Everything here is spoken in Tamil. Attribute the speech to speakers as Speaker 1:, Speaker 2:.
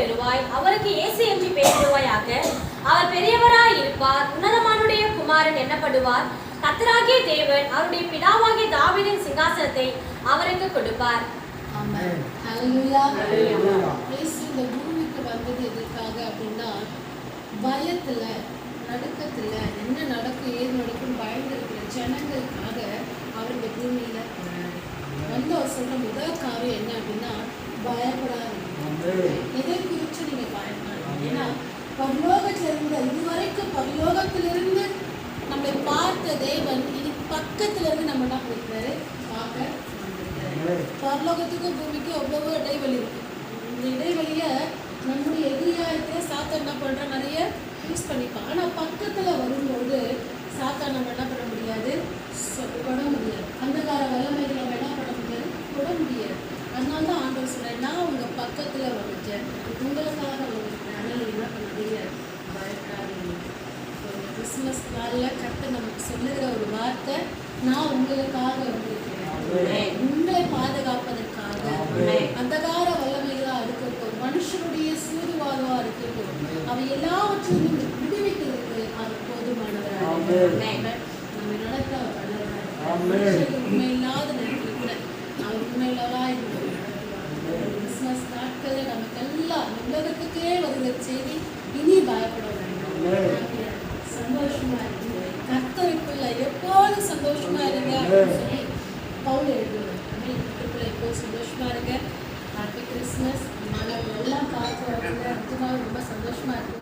Speaker 1: பெறுவாய் அவருக்கு இயேசு என்று பெயரிடுவாயாக அவர் பெரியவராய் இருப்பார் உன்னதமானுடைய குமாரன் எண்ணப்படுவார் கத்தராகிய தேவன் அவருடைய பிதாவாகிய தாவிதின் சிங்காசனத்தை அவருக்கு கொடுப்பார்
Speaker 2: இந்த பூமிக்கு வந்தது எதற்காக அப்படின்னா பயத்துல நடுக்கத்துல என்ன நடக்கும் ஏது நடக்கும் பயந்து இருக்கிற ஜனங்களுக்காக அவர் இந்த பூமியில வந்து அவர் முதல் காரியம் என்ன அப்படின்னா பயப்படாது பரலோகத்திலிருந்து நம்மை பார்த்த தேவன் இனி பக்கத்திலிருந்து என்ன இருக்கிறாரு பார்க்க பரலோகத்துக்கும் பூமிக்கும் அவ்வளவு இடைவெளி இருக்கு இந்த இடைவெளிய நம்முடைய எதிரியா இருக்க சாத்தா என்ன பண்ற நிறைய யூஸ் பண்ணிப்பா ஆனா பக்கத்துல வரும்போது சாத்தா நம்ம என்ன பண்ண முடியாது தொட முடியாது அந்தகார வல்லமைகள் நம்ம என்ன பண்ண முடியாது தொட முடியாது அதனால தான் ஆண்டவர் சொல்றேன் நான் உங்க பக்கத்துல வந்துச்சேன் உங்களுக்காக வந்து என்ன பண்ண முடியாது கிறிஸ்மஸ் நாளில் கற்று நமக்கு சொல்லுகிற ஒரு வார்த்தை நான் உங்களுக்காக வந்திருக்கிறேன் உங்களை பாதுகாப்பதற்காக அந்தகார வல்லமைகளாக இருக்கட்டும் மனுஷனுடைய சூதுவாதமாக இருக்கட்டும் அவை எல்லாவற்றையும் விடுவிக்கிறதுக்கு அவர் போதுமானவராக நம்ம நடத்த உண்மையில்லாத நேரத்தில் கூட அவர் உண்மையில்லவா கிறிஸ்மஸ் நாட்களில் எல்லாம் உலகத்துக்கே வருகிற செய்தி இனி பயப்பட வேண்டாம் பவுல் எழுதுவேன் இப்போ சந்தோஷமா இருக்கேன் ஹாப்பி கிறிஸ்மஸ் நல்லா எல்லாம் பார்த்து ரொம்ப சந்தோஷமா இருக்கு